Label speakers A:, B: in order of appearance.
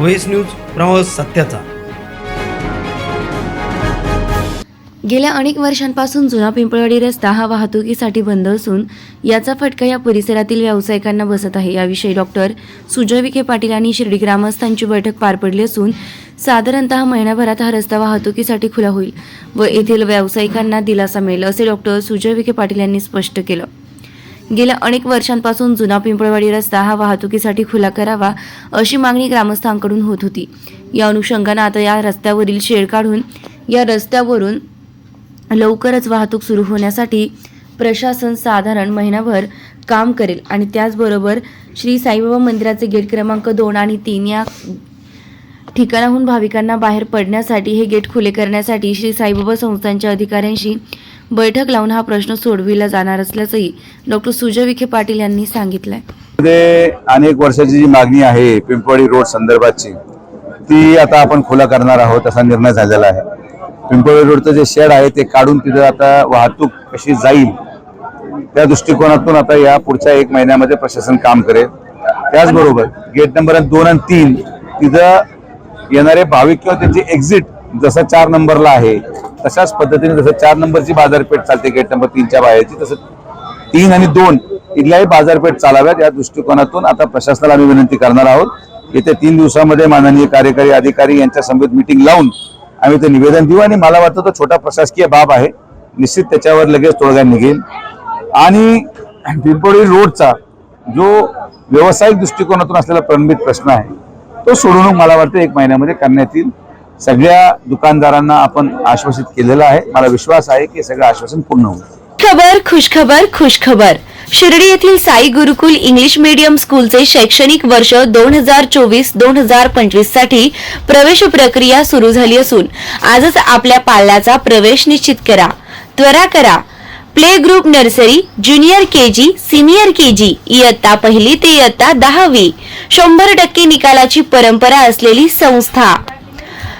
A: Voice news प्रवास सत्याचा.
B: गेल्या अनेक वर्षांपासून जुना पिंपळवाडी रस्ता हा वाहतुकीसाठी बंद असून याचा फटका या परिसरातील व्यावसायिकांना बसत आहे. याविषयी डॉक्टर सुजय विखे पाटील आणि शिर्डी ग्रामस्थांची बैठक पार पडली असून साधारणतः महिन्याभरात हा रस्ता वाहतुकीसाठी खुला होईल व येथील व्यावसायिकांना दिलासा मिळेल असे डॉक्टर सुजय विखे पाटील यांनी स्पष्ट केलं. गेल्या अनेक वर्षांपासून जुना पिंपळवाडी रस्ता हा वाहतुकीसाठी खुला करावा अशी मागणी ग्रामस्थांकडून होत होती. या अनुषंगानं आता या रस्त्यावरील शेड काढून या रस्त्यावरून लवकरच वाहतूक सुरू होण्यासाठी प्रशासन साधारण महिनाभर काम करेल आणि त्याचबरोबर श्री साईबाबा मंदिराचे गेट क्रमांक दोन आणि तीन या ठिकाणाहून भाविकांना बाहेर पडण्यासाठी हे गेट खुले करण्यासाठी श्री साईबाबा संस्थांच्या अधिकाऱ्यांशी बैठक लावून हा प्रश्न सोडविला जाणार असल्याचंही डॉक्टर सुजय विखे पाटील यांनी सांगितलंय.
C: अनेक वर्षाची जी मागणी आहे पिंपळी रोड संदर्भाची ती आता आपण खुला करणार आहोत असा निर्णय झालेला आहे. पिंपळी रोडचं जे शेड आहे ते काढून तिथं आता वाहतूक कशी जाईल त्या दृष्टिकोनातून आता या पुढच्या एक महिन्यामध्ये प्रशासन काम करेल. त्याचबरोबर गेट नंबर दोन आणि तीन तिथं येणारे भाविक किंवा त्यांची एक्झिट जसं चार नंबरला आहे तशाच पद्धतीने जसं चार नंबरची बाजारपेठ चालते गेट नंबर तीनच्या बाहेरची तसं तीन आणि दोन इथल्याही बाजारपेठ चालाव्यात. या दृष्टिकोनातून आता प्रशासनाला आम्ही विनंती करणार आहोत. येत्या तीन दिवसामध्ये माननीय कार्यकारी अधिकारी यांच्या समवेत मिटिंग लावून आम्ही ते निवेदन देऊ. आणि मला वाटतं तो छोटा प्रशासकीय बाब आहे. निश्चित त्याच्यावर लगेच तोडगा निघेल. आणि पिंपळी रोडचा जो व्यावसायिक दृष्टिकोनातून असलेला प्रलंबित प्रश्न आहे तो सोडवणूक मला वाटतं एक महिन्यामध्ये करण्यात येईल. सगळ्या दुकानदारांना आपण आश्वासित केलेलं आहे. मला विश्वास आहे की सगळं आश्वासन पूर्ण होईल.
B: खबर खुशखबर खुशखबर. शिर्डी येथील साई गुरुकुल इंग्लिश मीडियम स्कूलचे शैक्षणिक वर्ष दोन हजार चोवीस दोन हजार पंचवीससाठी प्रवेश प्रक्रिया सुरू झाली असून आजच आपल्या पाल्याचा प्रवेश निश्चित करा. त्वरा करा. Play group nursery junior K G senior K G इयत्ता पहिली ते इयत्ता दहावी. शंभर टक्के निकालाची परंपरा असलेली संस्था.